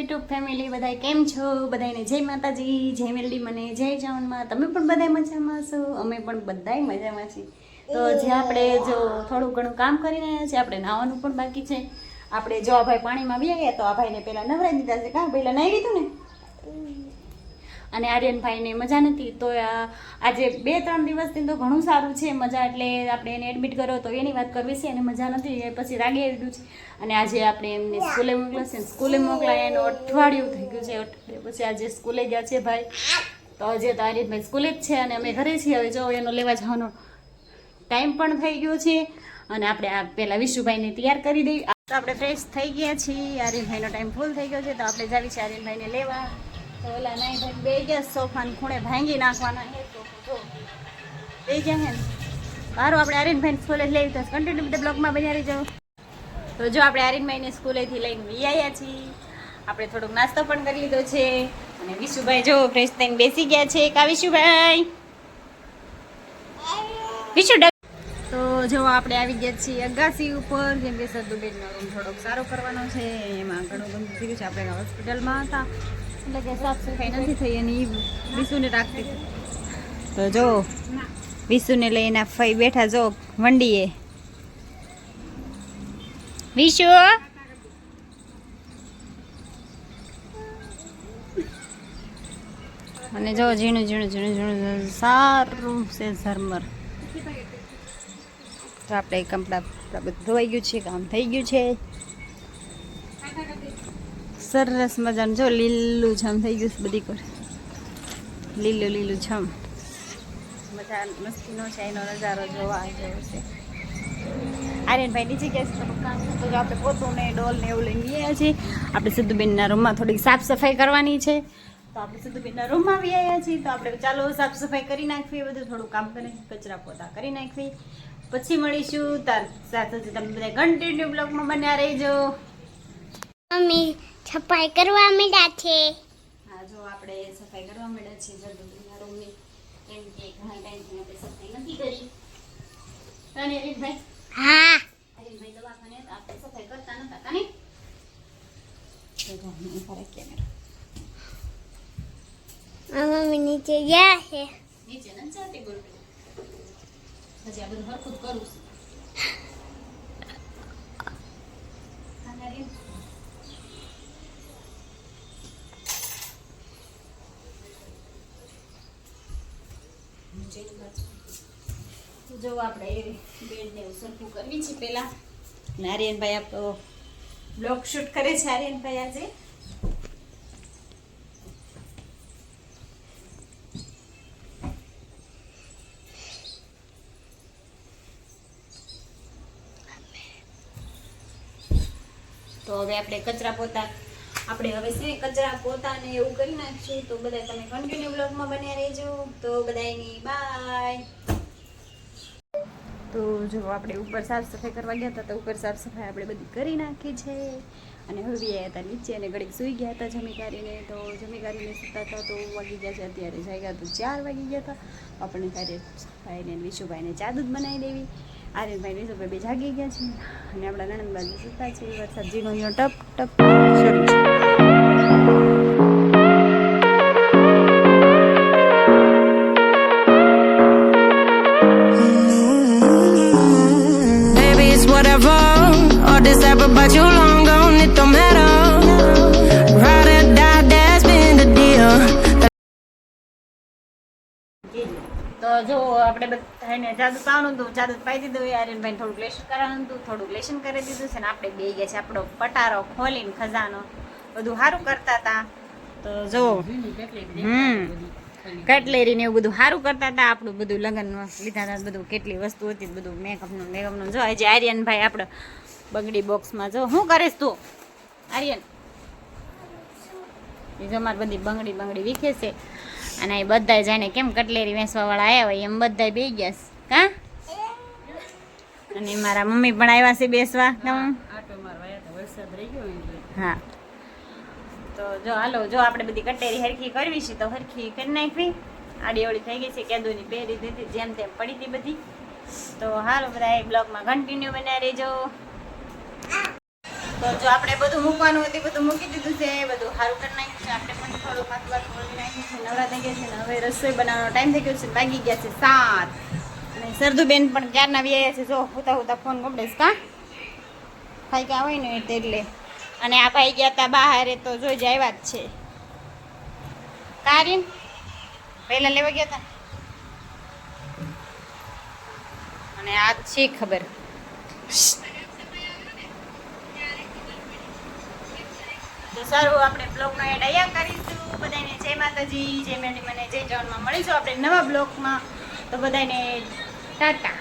YouTube family બધા કેમ છો? બધાને જય માતાજી, જય મેલડી મને, જય જાવનમાં. તમે પણ બધા મજામાં છો અમે પણ બધાય મજામાં છીએ. તો જે આપણે જો થોડું ઘણું કામ કરી રહ્યા છીએ, આપણે નાવાનું પણ બાકી છે. આપણે જો આ ભાઈ પાણીમાં આવી ગયા તો આ ભાઈને પહેલા નવરાઈ દીધા છે કાં પહેલાં નાહી લીધું ને? અને આર્યનભાઈને મજા નથી, તો આજે બે, ત્રણ દિવસથી તો ઘણું સારું છે મજા, એટલે આપણે એને એડમિટ કર્યો તો એની વાત કરવી છે અને મજા નથી, એ પછી રાગે આવ્યું છે. અને આજે આપણે એમને સ્કૂલે મોકલ્યા છે સ્કૂલે મોકલાય, એનું અઠવાડિયું થઈ ગયું છે અઠવાડિયું પછી આજે સ્કૂલે ગયા છે ભાઈ. તો આજે તો આર્યનભાઈ સ્કૂલે જ છે અને અમે ઘરે છીએ, હવે જો એનો લેવા જવાનો ટાઈમ પણ થઈ ગયો છે. અને આપણે આ પહેલા વિશુભાઈને તૈયાર કરી દઈએ તો આપણે ફ્રેશ થઈ ગયા છીએ, આર્યનભાઈનો ટાઈમ ફૂલ થઈ ગયો છે, તો આપણે જાવી છીએ આર્યનભાઈને લેવા. તો ઓલા નાઈ ભાઈ બે ગયા સોફાને ખૂણે ભાંગી નાખવાના બે ગયા હે ને. આપણે આર્યનભાઈને સ્કૂલે લઈ તો કન્ટિન્યુ બધા બ્લોગમાં બન્યા તો જો આપણે આર્યનભાઈને સ્કૂલેથી લઈને વી છીએ. આપણે થોડોક નાસ્તો પણ કરી લીધો છે. અને વિશુભાઈ જો ફ્રેશ થઈને બેસી ગયા છે. કા વિશુભાઈ? વિશુ તો જો આપણે આવી ગયા છીએ અગાસી ઉપર. જેમ કે સદુબેનનો રૂમ થોડોક સારો કરવાનો છે. એમાં ઘણું ગમતું થઈ ગયું છે. આપણે હોસ્પિટલમાં હતા. તો જો વિશુને લઈને ફઈ બેઠા જો વંડીએ વિશુ અને જો ઝીણું ઝીણું ઝીણું ઝીણું સારું છે ઝરમર. તો આપણે કપડાં બધું ધોવાઈ ગયું છે, કામ થઈ ગયું છે. સરસ મજાનું. જો લીલું છમ થઈ ગયું બધી કોર. લીલું લીલું છમ મજા મસ્તીનો છે, એનો નજારો જોવા જેવો છે. આર્યનભાઈ નીચે ગયા છે કામ તો આપણે પોતું ને ડોલ ને એવું લઈને ગયા છીએ. આપણે સિદ્ધુબેનના રૂમમાં થોડીક સાફ સફાઈ કરવાની છે. તો આપણે સિદ્ધુબેનના રૂમમાં આવી આવ્યા છીએ. તો આપણે ચાલો સાફ સફાઈ કરી નાખવી બધું થોડું કામ કરી, કચરા પોતા કરી નાખવી. પછી મળીશું. તાર સાથે તમે બધા કન્ટિન્યુ બ્લોગમાં બન્યા રહેજો. મમ્મી છપાઈ કરવા મળ્યા છે. હા જો આપણે સફાઈ કરવા મળ્યા છે જલ્દીના રૂમની કેમ કે ઘણા ટાઈમથી આપણે સફાઈ નથી કરી. અને હરીશભાઈ હા. હરીશભાઈ દવાખાને હતા, આપણે સફાઈ કરતા નતા કાને? તો જો અહીં ફરે કેમેરો. મમ્મી નીચે ગયા છે. નીચે ન જાતી હજી આ બધું હરખું કરું છું કાને હરીશ? તો જો આપણે બેડને એવું સરખું કરવી છે પહેલા નારિયનભાઈ આપણો બ્લોગ શૂટ કરે છે આર્યનભાઈ આજે. તો હવે આપણે કચરા પોતા આપણે હવે છે, કચરા પોતાને એવું કરી નાખશું, તો બધા તમે કન્ટિન્યુ બ્લોગમાં બન્યા રહેજો. તો બધાની બાય તો જો આપણે ઉપર સાફ સફાઈ કરવા ગયા હતા, તો ઉપર સાફ સફાઈ આપણે બધી કરી નાખી છે. અને હવે આવ્યા હતા નીચે અને ઘડીક સૂઈ ગયા હતા જમી કાઢીને. તો જમી કાઢીને સૂતા હતા, તો વાગી ગયા છે. અત્યારે જાગ્યા તો ચાર વાગી ગયા હતા. આપણને ત્યારે ભાઈને વિશુભાઈને ચા દૂધ બનાવી દેવી. આર્યનભાઈ વિશુભાઈ બે જાગી ગયા છે અને આપણા નણંદ બાજુ સૂતા છે વરસાદ ઝીણો ઝીણો ટપ ટપ શરૂ છે Baby, it's whatever. All this ever, but you long gone, it don't matter. તો જો આપણે બધાને જાદુ પાવાનું હતું, જાદુ પાઈ દીધું આર્યનભાઈ થોડુંક લેશન કરવાનું હતું, થોડુંક લેશન કરી દીધું છે ને આપણે બે ગયા છે આપણો પટારો ખોલીને ખજાનો બધું સારું કરતા હતા. તો જો, હમ, કટલેરી ને એવું બધું સારું કરતા હતા, આપણું બધું લગ્ન લીધા હતા, બધું કેટલી વસ્તુ હતી, બધું મેકઅપનું મેકઅપનું જો હજી આર્યનભાઈ આપણે બંગડી બોક્સમાં જો, શું કરીશ તું? આર્યન, એ જો અમારે બધી બંગડી બંગડી વીખે છે. અને એ બધા જાણે કેમ કટલેરી વેચવા વાળા આવ્યા હોય એમ બધા બે ગયા છે. કા? અને મારા મમ્મી પણ આવ્યા છે બેસવા? હા તો જો હાલો જો આપણે બધી કટેરી હરખી કરવી છે તો હરખી કરી નાખવી. આડી અવળી થઈ ગઈ છે કેદુની પહેરી દીધી જેમ તેમ પડી હતી બધી. તો હાલો બધા એ બ્લોગમાં કન્ટિન્યુ બનાવી રહેજો તો જો આપણે બધું મૂકવાનું હતું બધું મૂકી દીધું છે બધું સારું કરી નાખ્યું છે. આપણે પણ થોડું છે હવે રસોઈ બનાવવાનો ટાઈમ થઈ છે, વાગી ગયા છે સાત. અને સરદુબેન પણ ક્યારના વ્યાયા છે, જો હુતા હુતા ફોન કપડેશ કા? ગયા હોય ને એટલે. અને આ ભાઈ ગયા હતા બહાર, તો જોઈ જાય જ છે. કારીન, પહેલાં લેવા ગયા હતા અને આ છે ખબર. તો સારું, આપણે બ્લોગનો એડ અહીંયા કરીશું. બધાને જય માતાજી, જય મેડી મને, જય જવાનમાં મળીશું. આપણે નવા બ્લોગમાં. તો બધાને ટાટા.